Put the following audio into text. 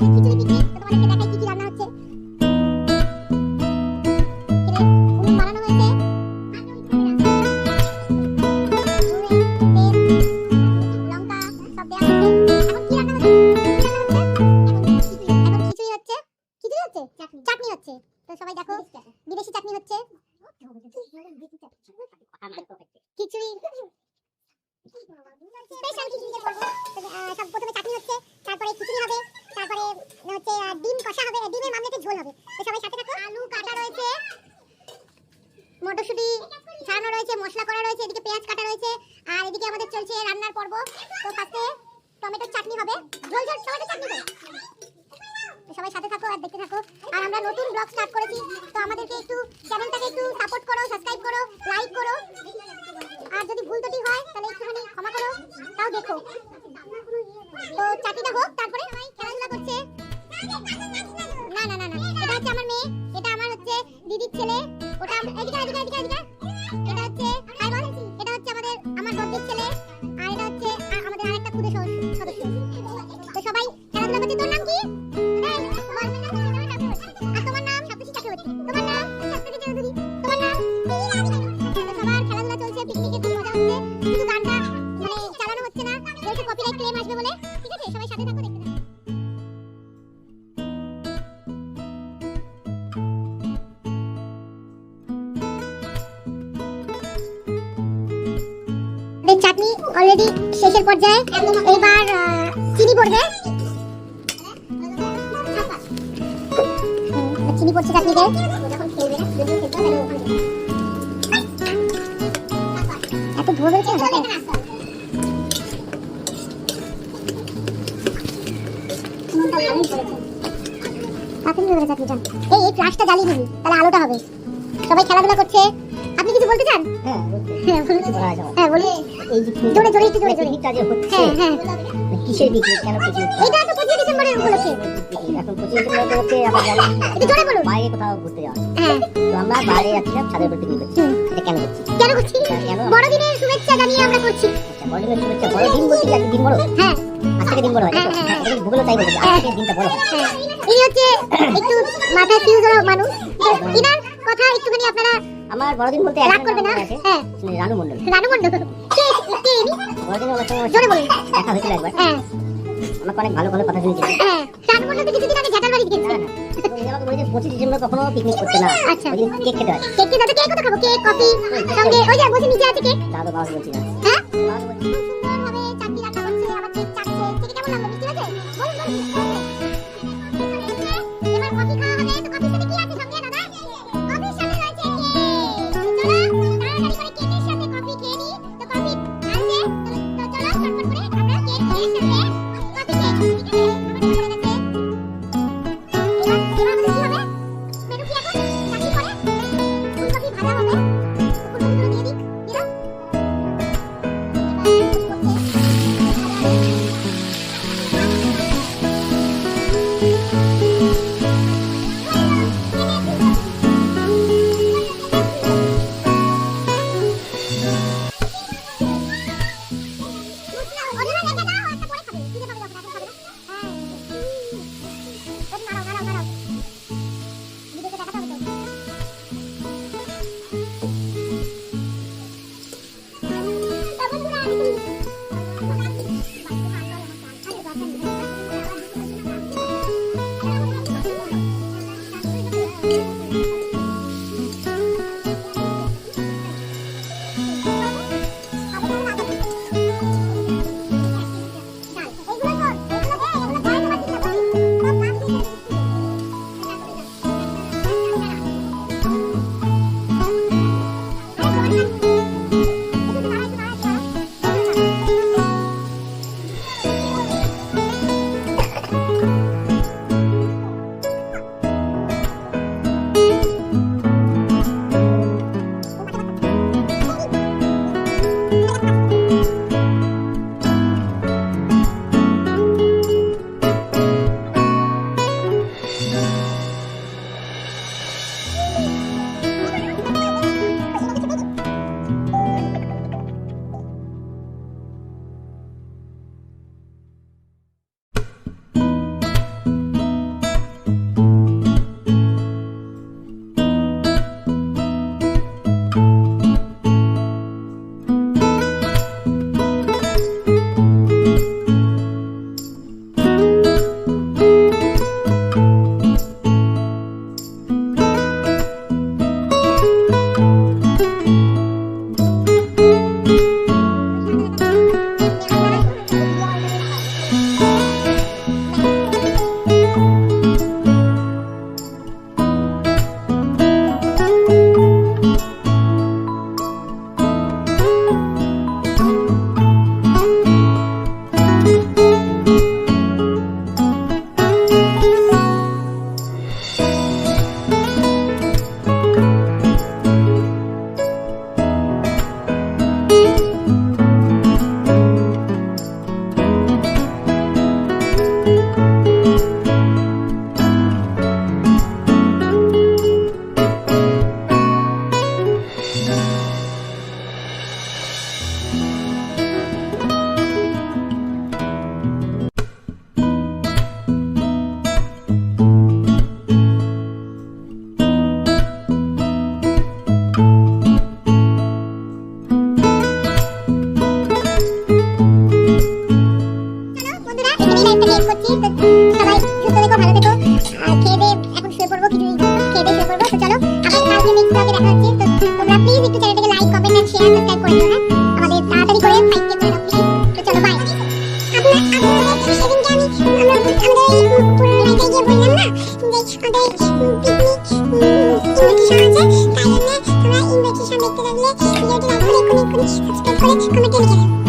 ピピピピピピ হবে সবাই সাথে থাকো আর দেখতে থাকো। আর আমরা নতুন ব্লগ স্টার্ট করেছি, তো আমাদেরকে একটু চ্যানেলটাকে একটু সাপোর্ট করো সাবস্ক্রাইব করো লাইক করো। আর যদি ভুল ত্রুটি হয়, তাহলে একটুখানি ক্ষমা করো, তাও দেখো। তো চাটনিটা হোক, তারপরে সবাই খেলাধুলা করছে। না না না না, এটা হচ্ছে আমার মেয়ে, এটা আমার হচ্ছে দিদির ছেলে। সবাই সাথে থাকো দেখতে থাকো। চাটনি অলরেডি শেষের পর্যায়ে এবার চিনি পড়বে। চিনি পড়ছে চাটনিতে। এত ধোয়া বেরোচ্ছে এই এই ফ্লাশটা জ্বালিয়ে দিবি তাহলে আলোটা হবে। সবাই খেলাধুলা করছে? আপনি কিছু বলতে চান? হ্যাঁ হ্যাঁ বলুন। বলা যাবে হ্যাঁ বলুন। এই যে জোরে জোরে একটু জোরে জোরে। পিকনিকটা হচ্ছে হ্যাঁ হ্যাঁ। কিসের পিকনিক কেন পিকনিক এইটা তো পঁচিশে ডিসেম্বরের উপলক্ষে। এখন পঁচিশ ডিসেম্বর হচ্ছে আমরা জানি একটু জোরে বলুন। বাইরে কোথাও ঘুরতে যাওয়া। হ্যাঁ। তো আমরা বাইরে যাচ্ছিলাম ছাদের উপর পিকনিক করছি এটা কেন করছি? কেন করছি? বড়দিনের শুভেচ্ছা জানিয়ে আমরা করছি। আচ্ছা বড়দিনের শুভেচ্ছা বড় দিন বলছি কি দিন বড়? হ্যাঁ। আজ থেকে দিন বড় হয়? হ্যাঁ, হ্যাঁ। হ্যাঁ, ভূগোলও তাই বলছে আজ থেকে দিনটা বড় হয় হ্যাঁ ইনি হচ্ছে একটু মাথায় ফিউজ হওয়া মানুষ। ইনার কথা একটুখানি আপনারা আমার বড়দিন বলতে রাগ করবে না। হ্যাঁ। রানু মণ্ডল। রানু মণ্ডল। কে কে ইনি? বড়দিন সঙ্গে জোরে বলুন। দেখা হয়েছিল একবার। হ্যাঁ। আমাকে অনেক ভালো ভালো কথা শুনেছিল। হ্যাঁ রানু মণ্ডল তো কিছুদিন আগে ঝাঁটার বাড়ি বলেছে পঁচিশ ডিসেম্বর কখনো পিকনিক করতে না। আচ্ছা। কেক খেতে হয়। কেক দাদা কেক খাব? কেক কফি সঙ্গে ওই যে বসে নিচে আছে কেক দাদু বাবা বলছি না। হ্যাঁ? ওদের পিকনিক ইনভিটেশন আছে তাই জন্য তোমরা ইনভিটেশন দেখতে থাকলে ভিডিওটি লাইক করে এক্ষুনি এক্ষুনি সাবস্ক্রাইব করে কমেন্টে লিখে দাও